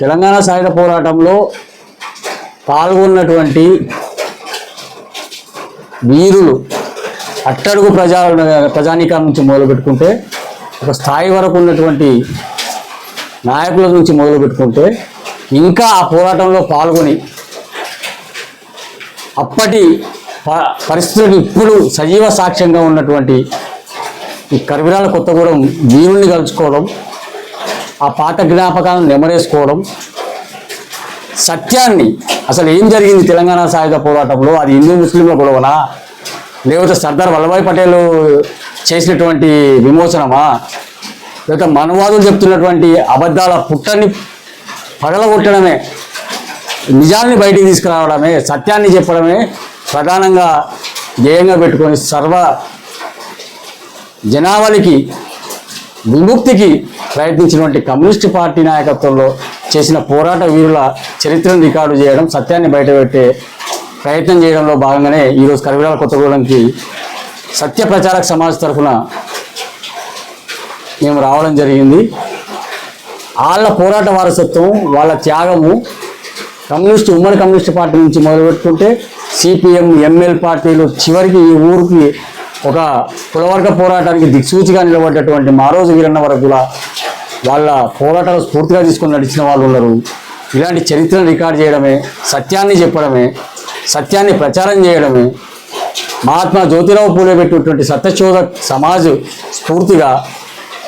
తెలంగాణ సాయుధ పోరాటంలో పాల్గొన్నటువంటి వీరులు అట్టడుగు ప్రజా ప్రజానీకం నుంచి మొదలు పెట్టుకుంటే ఒక స్థాయి వరకు ఉన్నటువంటి నాయకుల నుంచి మొదలు పెట్టుకుంటే ఇంకా ఆ పోరాటంలో పాల్గొని అప్పటి ప- పరిస్థితులకు ఇప్పుడు సజీవ సాక్ష్యంగా ఉన్నటువంటి ఈ కరివిరాల కొత్తగూడెం వీరుల్ని కలుసుకోవడం ఆ పాత జ్ఞాపకాలను నెమరేసుకోవడం సత్యాన్ని. అసలు ఏం జరిగింది తెలంగాణ సాయుధ పోరాటంలో? అది హిందూ ముస్లింల గొడవనా? లేకపోతే సర్దార్ వల్లభాయ్ పటేల్ చేసినటువంటి విమోచనమా? లేకపోతే మనవాదులు చెప్తున్నటువంటి అబద్ధాల పుట్టని పగలగొట్టడమే నిజాన్ని బయటికి తీసుకురావడమే సత్యాన్ని చెప్పడమే ప్రధానంగా ధ్యేయంగా పెట్టుకొని సర్వ జనావళికి విముక్తికి ప్రయత్నించినటువంటి కమ్యూనిస్ట్ పార్టీ నాయకత్వంలో చేసిన పోరాట వీరుల చరిత్రను రికార్డు చేయడం సత్యాన్ని బయటపెట్టే ప్రయత్నం చేయడంలో భాగంగానే ఈరోజు కరివిరాల కొత్తగూడెంకి సత్య ప్రచారక సమాజ్ తరఫున మేము రావడం జరిగింది. వాళ్ళ పోరాట వారసత్వం వాళ్ళ త్యాగము కమ్యూనిస్ట్ ఉమ్మడి కమ్యూనిస్ట్ పార్టీ నుంచి మొదలుపెట్టుకుంటే సిపిఎం ఎంఎల్ పార్టీలు చివరికి ఈ ఊరికి ఒక కులవర్గ పోరాటానికి దిక్సూచిగా నిలబడ్డటువంటి మారోజు వీరన్న వరకు కూడా వాళ్ళ పోరాటాలు స్ఫూర్తిగా తీసుకొని నడిచిన వాళ్ళు ఉన్నారు. ఇలాంటి చరిత్రను రికార్డ్ చేయడమే సత్యాన్ని చెప్పడమే సత్యాన్ని ప్రచారం చేయడమే మహాత్మా జ్యోతిరావు పూలే పెట్టినటువంటి సత్యశోధ సమాజ్ స్ఫూర్తిగా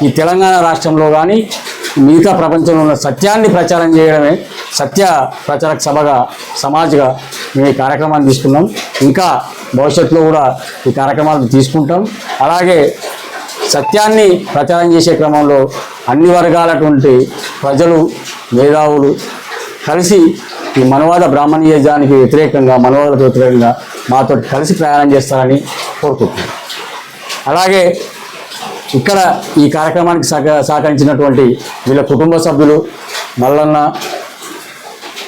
ఈ తెలంగాణ రాష్ట్రంలో కానీ మిగతా ప్రపంచంలో ఉన్న సత్యాన్ని ప్రచారం చేయడమే సత్య ప్రచారక సభగా సమాజ్గా మేము ఈ కార్యక్రమాన్ని తీసుకున్నాం. ఇంకా భవిష్యత్తులో కూడా ఈ కార్యక్రమాలను తీసుకుంటాం. అలాగే సత్యాన్ని ప్రచారం చేసే క్రమంలో అన్ని వర్గాలటువంటి ప్రజలు మేధావులు కలిసి ఈ మనవాద బ్రాహ్మణీయజానికి వ్యతిరేకంగా మనవాదకు వ్యతిరేకంగా మాతో కలిసి ప్రయాణం చేస్తారని కోరుకుంటున్నాం. అలాగే ఇక్కడ ఈ కార్యక్రమానికి సహక సహకరించినటువంటి వీళ్ళ కుటుంబ సభ్యులు మల్లన్న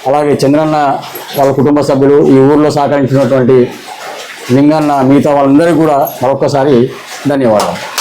అలాగే చంద్రన్న వాళ్ళ కుటుంబ సభ్యులు ఈ ఊర్లో సహకరించినటువంటి లింగన్న మిగతా వాళ్ళందరికీ కూడా మరొకసారి ధన్యవాదాలు.